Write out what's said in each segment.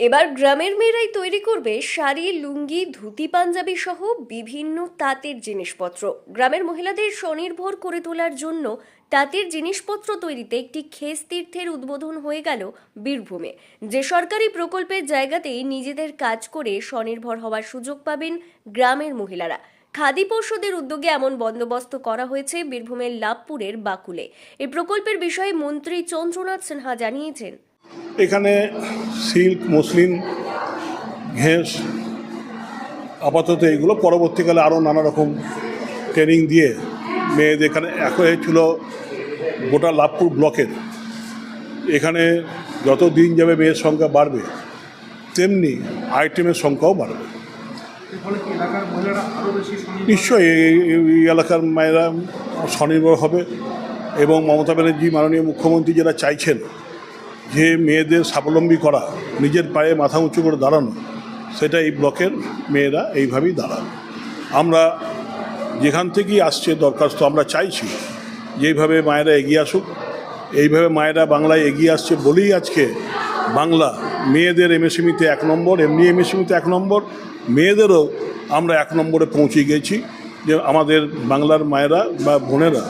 এবার গ্রামের মেয়েরাই তৈরি করবে শাড়ি, লুঙ্গি, ধুতি, পাঞ্জাবি সহ বিভিন্ন তাঁতের জিনিসপত্র। গ্রামের মহিলাদের স্বনির্ভর করে তোলার জন্য তাঁতের জিনিসপত্র তৈরিতে একটি খেস তীর্থের উদ্বোধন হয়ে গেল বীরভূমে। যে সরকারি প্রকল্পের জায়গাতেই নিজেদের কাজ করে স্বনির্ভর হওয়ার সুযোগ পাবেন গ্রামের মহিলারা। খাদি পর্ষদের উদ্যোগে এমন বন্দোবস্ত করা হয়েছে বীরভূমের লাভপুরের বাকুলে। এই প্রকল্পের বিষয়ে মন্ত্রী চন্দ্রনাথ সিনহা জানিয়েছেন। এখানে সিল্ক মসলিন, ঘেঁস, আপাতত এগুলো পরবর্তীকালে আরও নানা রকম ট্রেনিং দিয়ে মেয়েদের এখানে এক হয়েছিল গোটা লাভপুর ব্লকের। এখানে যত দিন যাবে মেয়ের সংখ্যা বাড়বে, তেমনি আইটেমের সংখ্যাও বাড়বে। নিশ্চয়ই এই এলাকার মায়েরা স্বনির্ভর হবে এবং মমতা ব্যানার্জি, মাননীয় মুখ্যমন্ত্রী যারা চাইছেন যে মেয়েদের স্বাবলম্বী করা, নিজের পায়ে মাথা উঁচু করে দাঁড়ানো, সেটা এই ব্লকের মেয়েরা এইভাবেই দাঁড়াবে আমরা যেখান থেকেই আসছে দরখাস্ত, আমরা চাইছি যেইভাবে মায়েরা এগিয়ে আসুক। এইভাবে মায়েরা বাংলায় এগিয়ে আসছে বলেই আজকে বাংলা মেয়েদের এমএসএমিতে এক নম্বর, এমনি এমএসএমিতে এক নম্বর, মেয়েদেরও আমরা এক নম্বরে পৌঁছে গেছি যে আমাদের বাংলার মায়েরা বা বোনেরা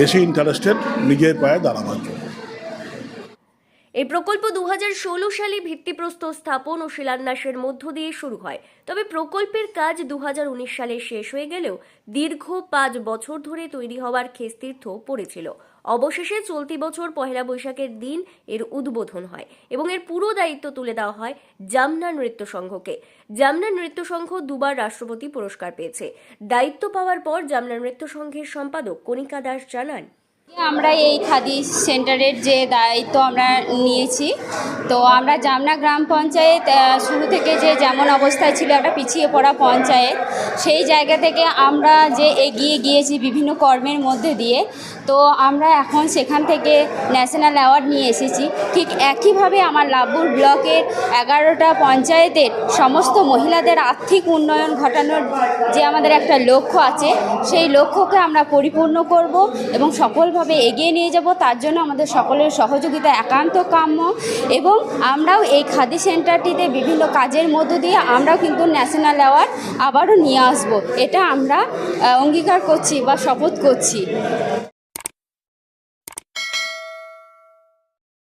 বেশি ইন্টারেস্টেড নিজের পায়ে দাঁড়াবার জন্য। এই প্রকল্প দু হাজার ষোলো সালে ভিত্তিপ্রস্তর স্থাপন ও শিলান্যাসের মধ্য দিয়ে শুরু হয়। তবে প্রকল্পের কাজ দু হাজার উনিশ সালে শেষ হয়ে গেলেও দীর্ঘ পাঁচ বছর ধরে তৈরি হওয়ার খেস্তীর্থ পড়েছিল। অবশেষে চলতি বছর পহেলা বৈশাখের দিন এর উদ্বোধন হয় এবং এর পুরো দায়িত্ব তুলে দেওয়া হয় জামনা নৃত্য সংঘকে। জামনা নৃত্য সংঘ দুবার রাষ্ট্রপতি পুরস্কার পেয়েছে। দায়িত্ব পাওয়ার পর জামনা নৃত্য সংঘের সম্পাদক কণিকা দাস জানান আমরা এই খাদি সেন্টারের যে দায়িত্ব আমরা নিয়েছি, তো আমরা জামনা গ্রাম পঞ্চায়েত শুরু থেকে যে যেমন অবস্থায় ছিল একটা পিছিয়ে পড়া পঞ্চায়েত, সেই জায়গা থেকে আমরা যে এগিয়ে গিয়েছি বিভিন্ন কর্মের মধ্যে দিয়ে, তো আমরা এখন সেখান থেকে ন্যাশনাল অ্যাওয়ার্ড নিয়ে এসেছি। ঠিক একইভাবে আমার লাভপুর ব্লকের এগারোটা পঞ্চায়েতের সমস্ত মহিলাদের আর্থিক উন্নয়ন ঘটানোর যে আমাদের একটা লক্ষ্য আছে, সেই লক্ষ্যকে আমরা পরিপূর্ণ করব এবং সফলভাবে এগিয়ে নিয়ে যাব, তার জন্য আমাদের সকলের সহযোগিতা একান্ত কাম্য এবং আমরাও এই খাদি সেন্টারটিতে বিভিন্ন কাজের মধ্য দিয়ে আমরাও কিন্তু ন্যাশনাল অ্যাওয়ার্ড আবারও নিয়ে আসব। এটা আমরা অঙ্গীকার করছি বা শপথ করছি।